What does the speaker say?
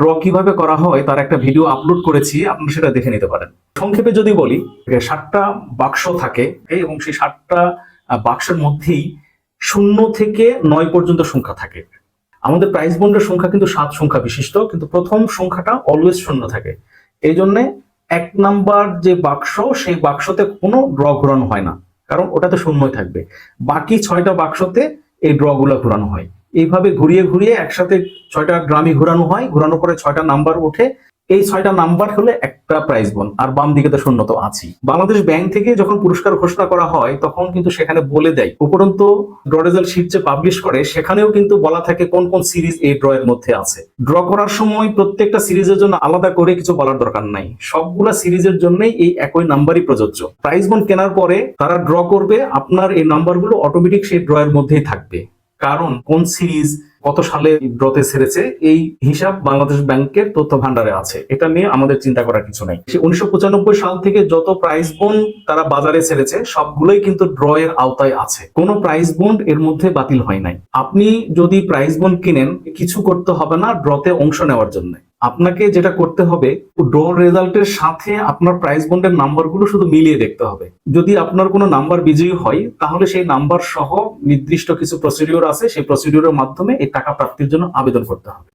Draw কীভাবে করা হয় তার একটা ভিডিও আপলোড করেছি আপনারা সেটা দেখে নিতে পারেন। সংক্ষেপে যদি বলি ষাটটা বাক্স থাকে এবং সেই ষাটটা বাক্সের মধ্যেই শূন্য থেকে নয় পর্যন্ত সংখ্যা থাকে। আমাদের প্রাইস বন্ডের সংখ্যা কিন্তু সাত সংখ্যা বিশিষ্ট, কিন্তু প্রথম সংখ্যাটা অলওয়েজ শূন্য থাকে। এই জন্য এক নাম্বার যে বাক্স, সেই বাক্সতে কোনো ড্র ঘোরানো হয় না, কারণ ওটাতে শূন্যই থাকবে। বাকি ছয়টা বাক্সতে এই ড্রগুলো ঘোরানো হয়। এইভাবে ঘুরিয়ে ঘুরিয়ে একসাথে ছয়টা গ্রামে ঘোরানো হয়। ঘোরানোর পরে ছয়টা নাম্বার ওঠে। এই ছয়টা নাম্বার হলে একটা প্রাইজ বন আর বাম দিকে তো শূন্য তো আছেই। বাংলাদেশ ব্যাংক থেকে যখন পুরস্কার ঘোষণা করা হয়, তখন কিন্তু সেখানে বলে দেয়। উপরন্তু ড্র রেজাল্ট শিট যে পাবলিশ করে, সেখানেও কিন্তু বলা থাকে কোন কোন সিরিজ এই ড্র এর মধ্যে আছে। ড্র করার সময় প্রত্যেকটা সিরিজের জন্য আলাদা করে কিছু বলার দরকার নাই। সবগুলা সিরিজের জন্যই এই একই নাম্বারই প্রযোজ্য। প্রাইজ বন কেনার পরে তারা ড্র করবে, আপনার এই নাম্বারগুলো অটোমেটিক সেই ড্র এর মধ্যেই থাকবে। কারণ কোন সিরিজ কত সালে ড্রতে ছেড়েছে, এই হিসাব বাংলাদেশ ব্যাংকের তথ্য ভান্ডারে আছে। এটা নিয়ে আমাদের চিন্তা করার কিছু নাই। উনিশশো সাল থেকে যত প্রাইস বন্ড তারা বাজারে ছেড়েছে, সবগুলোই কিন্তু ড্র এর আওতায় আছে। কোন প্রাইস বন্ড এর মধ্যে বাতিল হয় নাই। আপনি যদি প্রাইস বন্ড কিনেন, কিছু করতে হবে না ড্রতে অংশ নেওয়ার জন্য। আপনাকে যেটা করতে হবে ড্র রেজাল্টের সাথে আপনার প্রাইস বন্ডের নাম্বারগুলো শুধু মিলিয়ে দেখতে হবে। যদি আপনার কোনো নাম্বার বিজয়ী হয়, তাহলে সেই নাম্বার সহ নির্দিষ্ট কিছু প্রসিডিওর আছে, সেই প্রসিডিওরের মাধ্যমে এই টাকা প্রাপ্তির জন্য আবেদন করতে হবে।